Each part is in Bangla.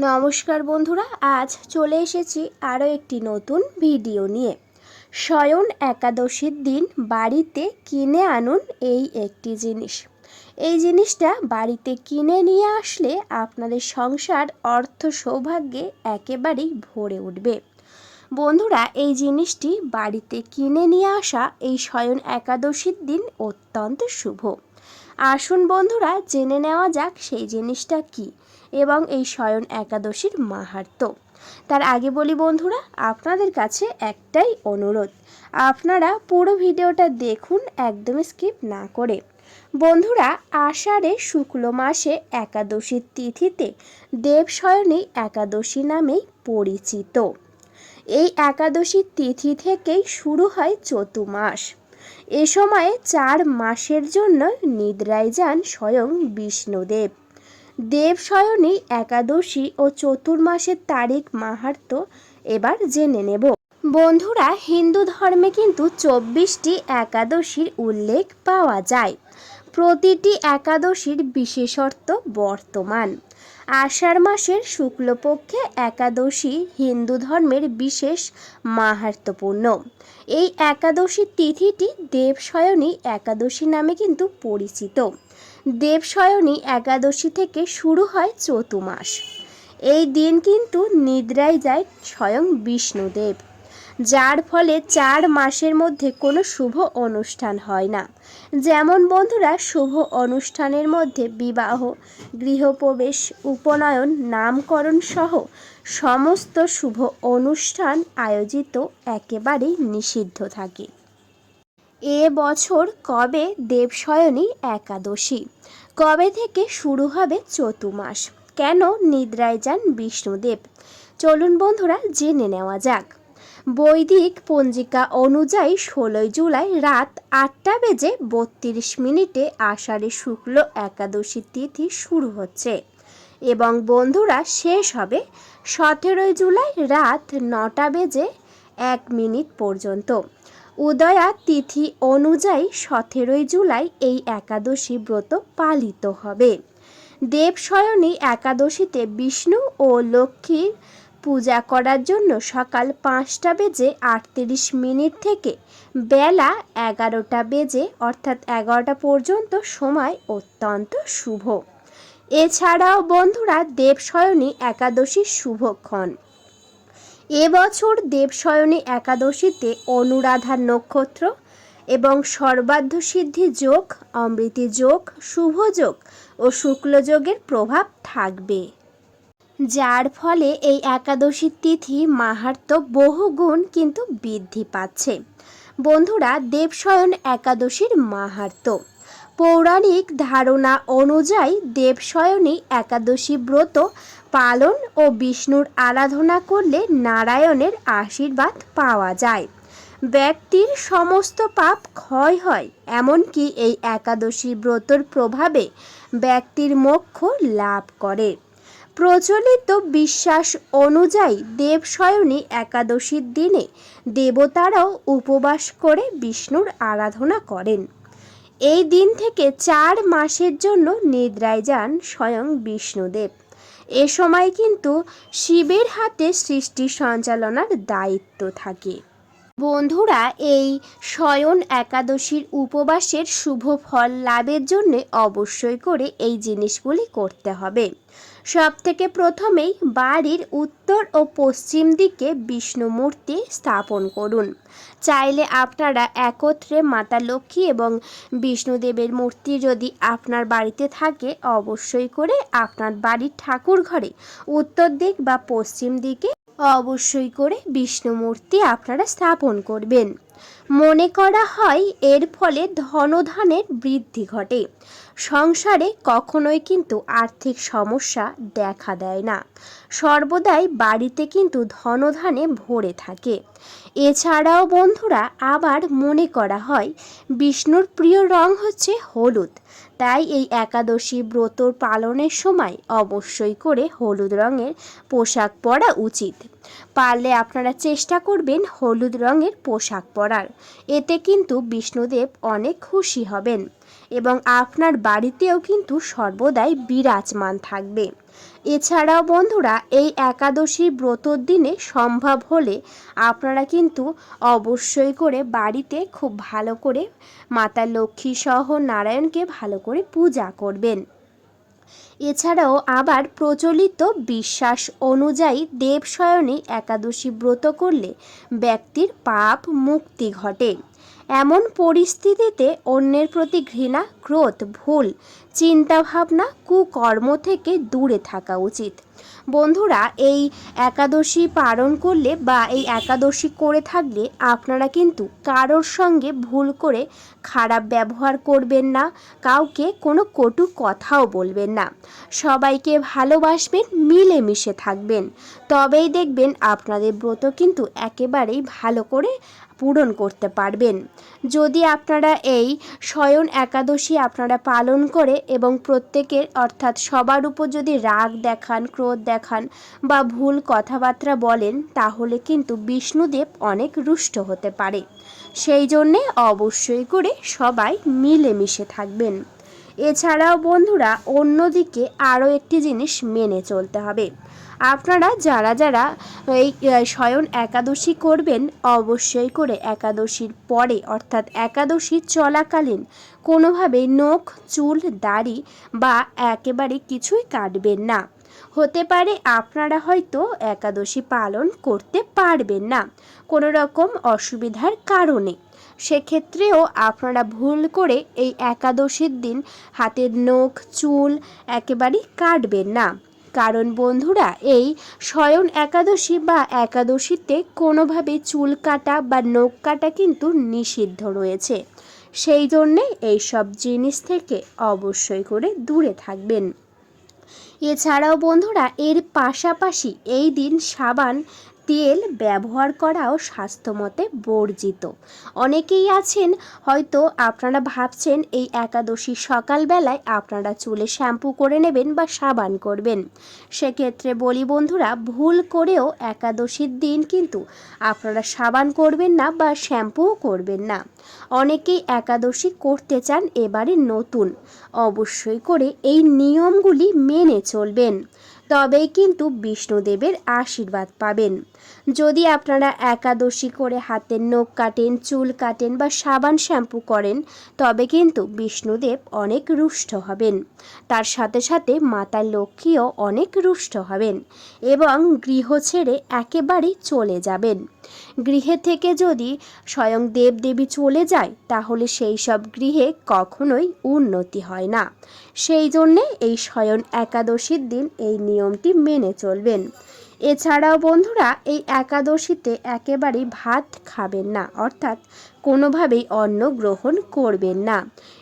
নমস্কার বন্ধুরা, আজ চলে এসেছি আরও একটি নতুন ভিডিও নিয়ে। স্বয়ন একাদশীর দিন বাড়িতে কিনে আনুন এই একটি জিনিস। এই জিনিসটা বাড়িতে কিনে নিয়ে আসলে আপনাদের সংসার অর্থ সৌভাগ্যে একেবারেই ভরে উঠবে। বন্ধুরা, এই জিনিসটি বাড়িতে কিনে নিয়ে আসা এই স্বয়ন একাদশীর দিন অত্যন্ত শুভ। আসুন বন্ধুরা, জেনে নেওয়া যাক সেই জিনিসটা কি। এবং এই শয়ন একাদশীর মাহাত্ম। তার আগে বলি বন্ধুরা, আপনাদের কাছে একটাই অনুরোধ। আপনারা পুরো ভিডিওটা দেখুন একদম স্কিপ না করে। বন্ধুরা, আষাঢ়ে শুক্ল মাসে একাদশীর তিথিতে দেবশয়নী একাদশী নামেই পরিচিত। এই একাদশীর তিথি থেকেই শুরু হয় চতুমাস এ সময়ে চার মাসের জন্য নিদ্রায় যান স্বয়ং বিষ্ণুদেব। দেবশয়নী একাদশী ও চতুর্মাসের তারিখ মাহাত্ম এবার জেনে নেব। বন্ধুরা, হিন্দু ধর্মে কিন্তু চব্বিশটি একাদশীর উল্লেখ পাওয়া যায়। প্রতিটি একাদশীর বিশেষত্ব বর্তমান। আষাঢ় মাসের শুক্লপক্ষে একাদশী হিন্দু ধর্মের বিশেষ মাহাত্মপূর্ণ। এই একাদশী তিথিটি দেবশয়নী একাদশী নামে কিন্তু পরিচিত। দেবশয়নী একাদশী থেকে শুরু হয় চতুমাস এই দিন কিন্তু নিদ্রায় যায় স্বয়ং বিষ্ণুদেব। যার ফলে চার মাসের মধ্যে কোনো শুভ অনুষ্ঠান হয় না। যেমন বন্ধুরা, শুভ অনুষ্ঠানের মধ্যে বিবাহ, গৃহপ্রবেশ, উপনয়ন, নামকরণ সহ সমস্ত শুভ অনুষ্ঠান আয়োজিত একেবারেই নিষিদ্ধ থাকে। এ বছর কবে দেবশয়নী একাদশী? কবে থেকে শুরু হবে চতুর্মাস? কেন নিদ্রায় যান বিষ্ণুদেব? চলুন বন্ধুরা জেনে নেওয়া যাক। বৈদিক পঞ্জিকা অনুযায়ী ষোলোই জুলাই রাত আটটা বেজে বত্রিশ মিনিটে আষাঢ়ে শুক্ল একাদশী তিথি শুরু হচ্ছে। এবং বন্ধুরা শেষ হবে সতেরোই জুলাই রাত নটা বেজে এক মিনিট পর্যন্ত। উদয়া তিথি অনুযায়ী সতেরোই জুলাই এই একাদশী ব্রত পালিত হবে। দেবশয়নী একাদশীতে বিষ্ণু ও লক্ষ্মীর পূজা করার জন্য সকাল পাঁচটা বেজে আটত্রিশ মিনিট থেকে বেলা এগারোটা বেজে অর্থাৎ এগারোটা পর্যন্ত সময় অত্যন্ত শুভ। এছাড়াও বন্ধুরা, দেবশয়নী একাদশীর শুভক্ষণ এবছর দেবশয়নী একাদশীতে অনুরাধার নক্ষত্র এবং সর্বাধ্য সিদ্ধি যোগ, অমৃতি যোগ, শুভ যোগ ও শুক্লযোগের প্রভাব থাকবে। যার ফলে এই একাদশী তিথি মাহাত্ম বহুগুণ কিন্তু বৃদ্ধি পাচ্ছে। বন্ধুরা, দেবশয়ন একাদশীর মাহাত্ম। পৌরাণিক ধারণা অনুযায়ী দেবশয়নী একাদশী ব্রত পালন ও বিষ্ণুর আরাধনা করলে নারায়ণের আশীর্বাদ পাওয়া যায়। ব্যক্তির সমস্ত পাপ ক্ষয় হয়, এমনকি এই একাদশী ব্রতর প্রভাবে ব্যক্তির মোক্ষ লাভ করে। প্রচলিত বিশ্বাস অনুযায়ী দেবশয়নী একাদশীর দিনে দেবতারাও উপবাস করে বিষ্ণুর আরাধনা করেন। এই দিন থেকে চার মাসের জন্য নিদ্রায় যান স্বয়ং বিষ্ণুদেব। এ সময় কিন্তু শিবের হাতে সৃষ্টি সঞ্চালনার দায়িত্ব থাকে। বন্ধুরা, এই শয়ন একাদশীর উপবাসের শুভ ফল লাভের জন্যে অবশ্যই করে এই জিনিসগুলি করতে হবে। সব থেকে প্রথমেই বাড়ির উত্তর ও পশ্চিম দিকে বিষ্ণু মূর্তি স্থাপন করুন। চাইলে আপনারা একত্রে মাতা লক্ষ্মী এবং বিষ্ণুদেবের মূর্তি যদি আপনার বাড়িতে থাকে, অবশ্যই করে আপনার বাড়ির ঠাকুর ঘরে উত্তর দিক বা পশ্চিম দিকে অবশ্যই করে বিষ্ণু মূর্তি আপনারা স্থাপন করবেন। মনে করা হয় এর ফলে ধনধানের বৃদ্ধি ঘটে। সংসারে কখনোই কিন্তু আর্থিক সমস্যা দেখা দেয় না। সর্বদাই বাড়িতে কিন্তু ধনধানে ভরে থাকে। এছাড়াও বন্ধুরা, আবার মনে করা হয়, বিষ্ণুর প্রিয় রং হচ্ছে হলুদ। তাই এই একাদশী ব্রত পালনের সময় অবশ্যই করে হলুদ রঙের পোশাক পরা উচিত। পারলে আপনারা চেষ্টা করবেন হলুদ রঙের পোশাক পরার। এতে কিন্তু বিষ্ণুদেব অনেক খুশি হবেন এবং আপনার বাড়িতেও কিন্তু সর্বদাই বিরাজমান থাকবে। এছাড়াও বন্ধুরা, এই একাদশী ব্রতর দিনে সম্ভব হলে আপনারা কিন্তু অবশ্যই করে বাড়িতে খুব ভালো করে মাতা লক্ষ্মী সহ নারায়ণকে ভালো করে পূজা করবেন। এছাড়াও আবার প্রচলিত বিশ্বাস অনুযায়ী দেবশয়নে একাদশী ব্রত করলে ব্যক্তির পাপ মুক্তি ঘটে। এমন পরিস্থিতিতে অন্যের প্রতি ঘৃণা, ক্রোধ, ভুল, চিন্তাভাবনা, কুকর্ম থেকে দূরে থাকা উচিত। বন্ধুরা, এই একাদশী পালন করলে বা এই একাদশী করে থাকলে আপনারা কিন্তু কারোর সঙ্গে ভুল করে খারাপ ব্যবহার করবেন না, কাউকে কোনো কটু কথাও বলবেন না। সবাইকে ভালোবাসবেন, মিলেমিশে থাকবেন। তবেই দেখবেন আপনাদের ব্রত কিন্তু একেবারেই ভালো করে পূরণ করতে পারবেন। যদি আপনারা এই শয়ন একাদশী আপনারা পালন করে এবং প্রত্যেকের অর্থাৎ সবার উপর যদি রাগ দেখান, ক্রোধ দেখান বা ভুল কথাবার্তা বলেন, তাহলে কিন্তু বিষ্ণুদেব অনেক রুষ্ট হতে পারে। সেই জন্যে অবশ্যই করে সবাই মিলেমিশে থাকবেন। এছাড়াও বন্ধুরা, অন্যদিকে আরও একটি জিনিস মেনে চলতে হবে। আপনারা যারা যারা এই শয়ন একাদশী করবেন, অবশ্যই করে একাদশীর পরে, অর্থাৎ একাদশী চলাকালীন কোনোভাবে নখ, চুল, দাড়ি বা একেবারে কিছুই কাটবেন না। হতে পারে আপনারা হয়তো একাদশী পালন করতে পারবেন না কোনো রকম অসুবিধার কারণে। সেক্ষেত্রেও আপনারা ভুল করে এই একাদশীর দিন হাতের নখ, চুল একেবারেই কাটবেন না। কারণ বন্ধুরা, এই শয়ন একাদশী বা একাদশীতে কোনোভাবে চুল কাটা বা নখ কাটা কিন্তু নিষিদ্ধ রয়েছে। সেই জন্যে এইসব জিনিস থেকে অবশ্যই করে দূরে থাকবেন। এছাড়াও বন্ধুরা, এর পাশাপাশি এই দিন সাবান তেল ব্যবহার করাও স্বাস্থ্যমতে বর্জিত। অনেকেই আছেন, হয়তো আপনারা ভাবছেন এই একাদশী সকালবেলায় আপনারা চুলে শ্যাম্পু করে নেবেন বা সাবান করবেন। সেক্ষেত্রে বলি বন্ধুরা, ভুল করেও একাদশীর দিন কিন্তু আপনারা সাবান করবেন না বা শ্যাম্পুও করবেন না। অনেকেই একাদশী করতে চান, এবারে নতুন। অবশ্যই করে এই নিয়মগুলি মেনে চলবেন। তবেই কিন্তু বিষ্ণুদেবের আশীর্বাদ পাবেন। যদি আপনারা একাদশী করে হাতের নখ কাটেন, চুল কাটেন বা সাবান শ্যাম্পু করেন, তবে কিন্তু বিষ্ণুদেব অনেক রুষ্ট হবেন। তার সাথে সাথে মাতা লক্ষ্মীও অনেক রুষ্ট হবেন এবং গৃহ ছেড়ে একেবারেই চলে যাবেন। গৃহে থেকে যদি স্বয়ং দেবদেবী চলে যায়, তাহলে সেই সব গৃহে কখনোই উন্নতি হয় না। সেই জন্যে এই স্বয়ং একাদশীর দিন এই নিয়মটি মেনে চলবেন। এছাড়াও বন্ধুরা, এই একাদশীতে একেবারেই ভাত খাবেন না, অর্থাৎ কোনোভাবেই অন্ন গ্রহণ করবেন না।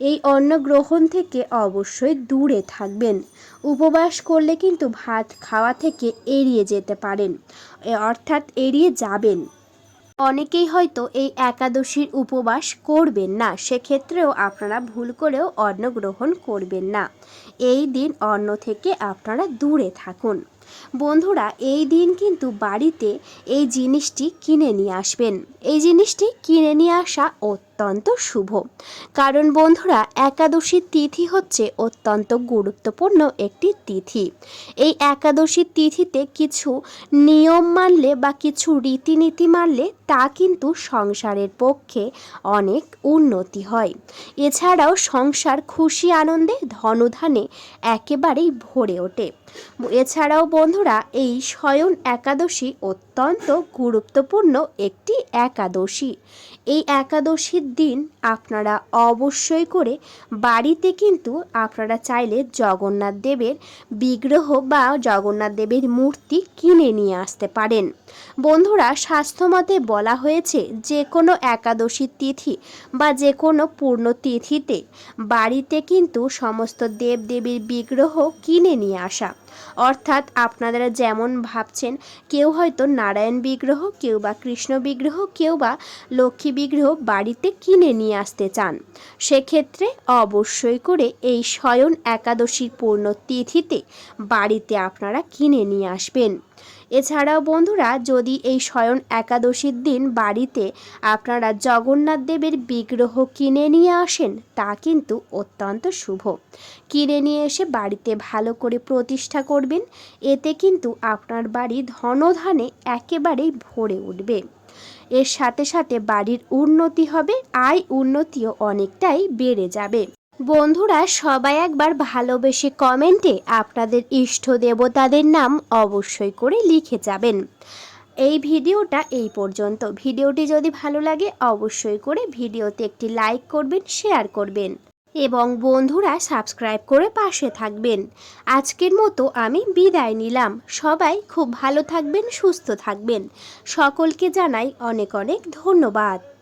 এই অন্ন গ্রহণ থেকে অবশ্যই দূরে থাকবেন। উপবাস করলে কিন্তু ভাত খাওয়া থেকে এড়িয়ে যেতে পারেন অর্থাৎ এড়িয়ে যাবেন। অনেকেই হয়তো এই একাদশীর উপবাস করবেন না, সেক্ষেত্রেও আপনারা ভুল করেও অন্ন গ্রহণ করবেন না। এই দিন অন্ন থেকে আপনারা দূরে থাকুন। বন্ধুরা, এই দিন কিন্তু বাড়িতে এই জিনিসটি কিনে নিয়ে আসবেন। এই জিনিসটি কিনে নিয়ে আসা অত্যন্ত শুভ। কারণ বন্ধুরা, একাদশীর তিথি হচ্ছে অত্যন্ত গুরুত্বপূর্ণ একটি তিথি। এই একাদশীর তিথিতে কিছু নিয়ম মানলে বা কিছু রীতিনীতি মানলে তা কিন্তু সংসারের পক্ষে অনেক উন্নতি হয়। এছাড়াও সংসার খুশি আনন্দে ধনধানে একেবারেই ভরে ওঠে। এছাড়াও বন্ধুরা, এই শয়ন একাদশী অত্যন্ত গুরুত্বপূর্ণ একটি একাদশী। এই একাদশীর দিন আপনারা অবশ্যই করে বাড়িতে কিন্তু আপনারা চাইলে জগন্নাথ দেবের বিগ্রহ বা জগন্নাথ দেবের মূর্তি কিনে নিয়ে আসতে পারেন। বন্ধুরা, স্বাস্থ্যমতে বলা হয়েছে যে কোনো একাদশীর তিথি বা যে কোনো পূর্ণ তিথিতে বাড়িতে কিন্তু সমস্ত দেবদেবীর বিগ্রহ কিনে নিয়ে আসা। অর্থাৎ আপনারা যেমন ভাবছেন, কেউ হয়তো নারায়ণ বিগ্রহ, কেউ বা কৃষ্ণ বিগ্রহ, কেউ বা লক্ষ্মী বিগ্রহ বাড়িতে কিনে নিয়ে আসতে চান। সেক্ষেত্রে অবশ্যই করে এই শয়ন একাদশীর পূর্ণ তিথিতে বাড়িতে আপনারা কিনে নিয়ে আসবেন। এছাড়াও বন্ধুরা, যদি এই শয়ন একাদশীর দিন বাড়িতে আপনারা জগন্নাথ দেবের বিগ্রহ কিনে নিয়ে আসেন, তা কিন্তু অত্যন্ত শুভ। কিনে নিয়ে এসে বাড়িতে ভালো করে প্রতিষ্ঠা করবেন, এতে কিন্তু আপনার বাড়ি ধনধানে একেবারেই ভরে উঠবে। এর সাথে সাথে বাড়ির উন্নতি হবে, আয় উন্নতিও অনেকটাই বেড়ে যাবে। বন্ধুরা, সবাই একবার ভালোবেসে কমেন্টে আপনাদের ইষ্ট দেবতাদের নাম অবশ্যই করে লিখে যাবেন। এই ভিডিওটা এই পর্যন্ত। ভিডিওটি যদি ভালো লাগে, অবশ্যই করে ভিডিওতে একটি লাইক করবেন, শেয়ার করবেন এবং বন্ধুরা, সাবস্ক্রাইব করে পাশে থাকবেন। আজকের মতো আমি বিদায় নিলাম। সবাই খুব ভালো থাকবেন, সুস্থ থাকবেন। সকলকে জানাই অনেক অনেক ধন্যবাদ।